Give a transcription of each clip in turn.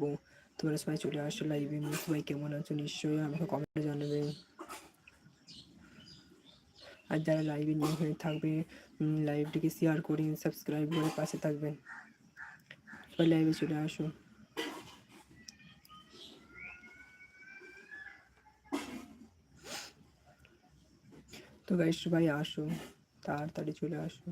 করব তোমরা সবাই চলে আসো লাইভে সবাই কেমন আছো নিশ্চয়ই আমাকে কমেন্টে জানাবে। আর যারা লাইভে নিয়ে হয়ে থাকবে লাইভটিকে শেয়ার করে সাবস্ক্রাইব করে পাশে থাকবেন সবাই লাইভে চলে আসো। তো গাইস সবাই আসো। তাড়াতাড়ি চলে আসো।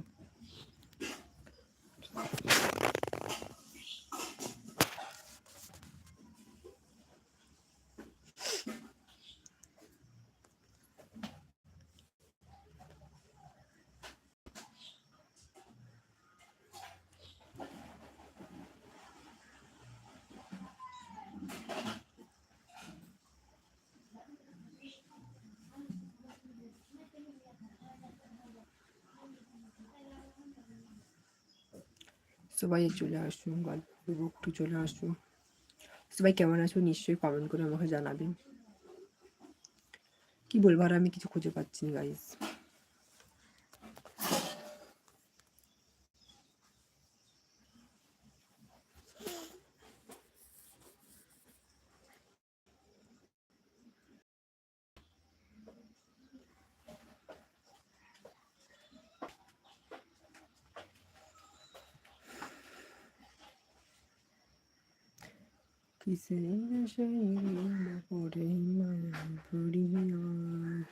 সবাই চলে আসুন গল্প একটু চলে আসুন। সবাই কেমন আছো নিশ্চয়ই কমেন্ট করে আমাকে জানাবেন। কি বলব আর আমি কিছু খুঁজে পাচ্ছি না guys Kiseye şeyine göre imanım puriyor.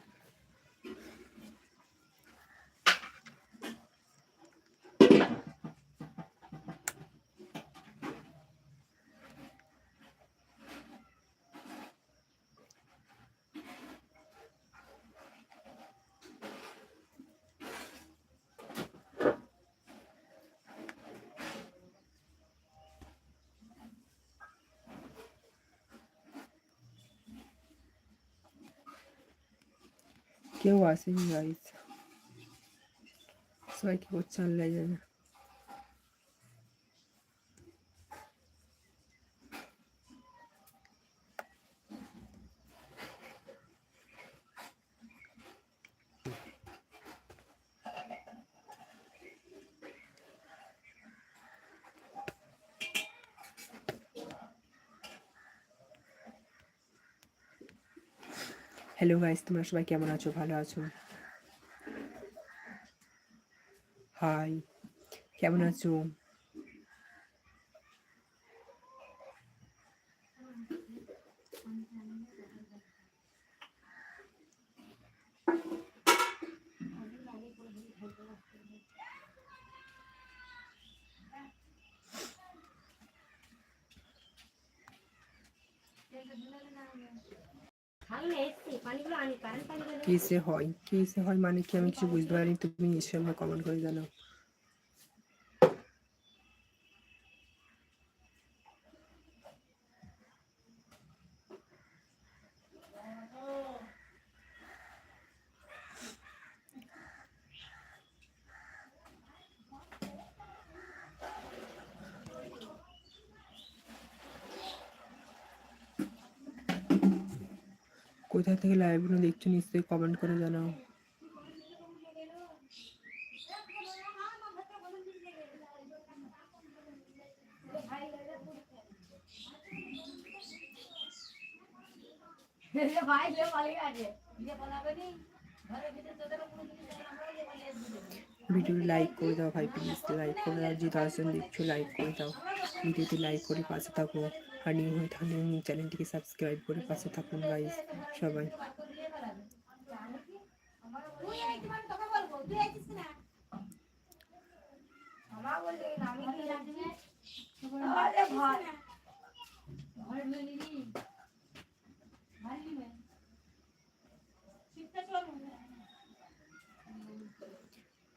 কেউ আসেনি গাইস সবাই কি করছে আল্লাহ জানে হ্যালো গাইস তোমরা সবাই কেমন আছো? ভালো আছো? হাই কেমন আছো? কিসে হয় কিসে হয় মানে কি আমি কিছু বুঝতে পারিনি, তুমি নিশ্চয়ই আমাকে কমেন্ট করে জানাও। কোথা থেকে লাইভগুলো দেখছ নিশ্চয়ই কমেন্ট করে জানাও। ভিডিও লাইক করে দাও ভাই প্লিজ লাইক করে দাও। যে দশজন দেখছ লাইক করে দাও। ভিডিওটি লাইক করে পাশে থাকো। আর নিউ হয়ে থাকলে চ্যানেলটিকে সাবস্ক্রাইব করে পাশে থাকুন গাইস সবাই।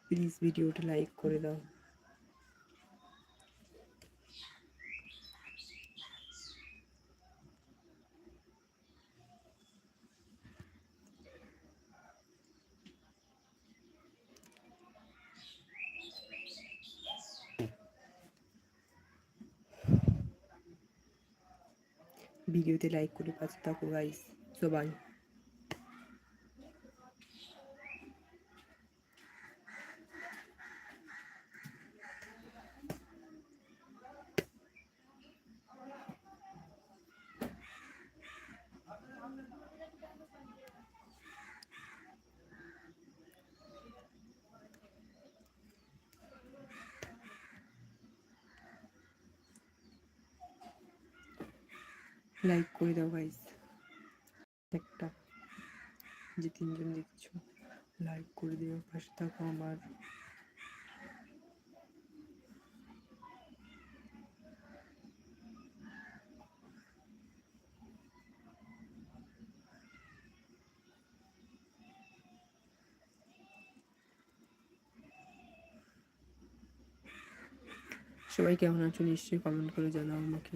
প্লিজ ভিডিওটা লাইক করে দাও। ভিডিওতে লাইক করে পাশে থাকো গাইস সবাই লাইক করে দাও গাইস একটা, যে তিনজন দেখছ লাইক করে দিও পাশে থাকো আমার। সবাই কেমন আছো নিশ্চয়ই কমেন্ট করে জানাও আমাকে।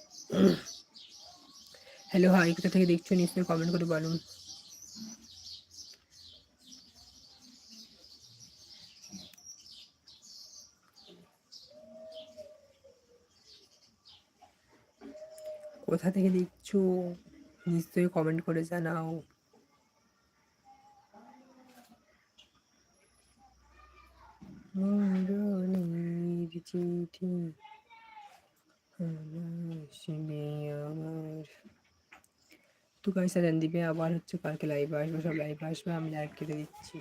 হ্যালো হাই কোথা থেকে দেখছ? নিশ্চয়ই কমেন্ট করে বলুন কোথা থেকে দেখছ? নিশ্চয়ই কমেন্ট করে জানাও। চিঠি। তো গাইস দিবে আবার হচ্ছে কালকে লাইভ আসবে সব লাইভ আসবে আমি লাইভ কেটে দিচ্ছি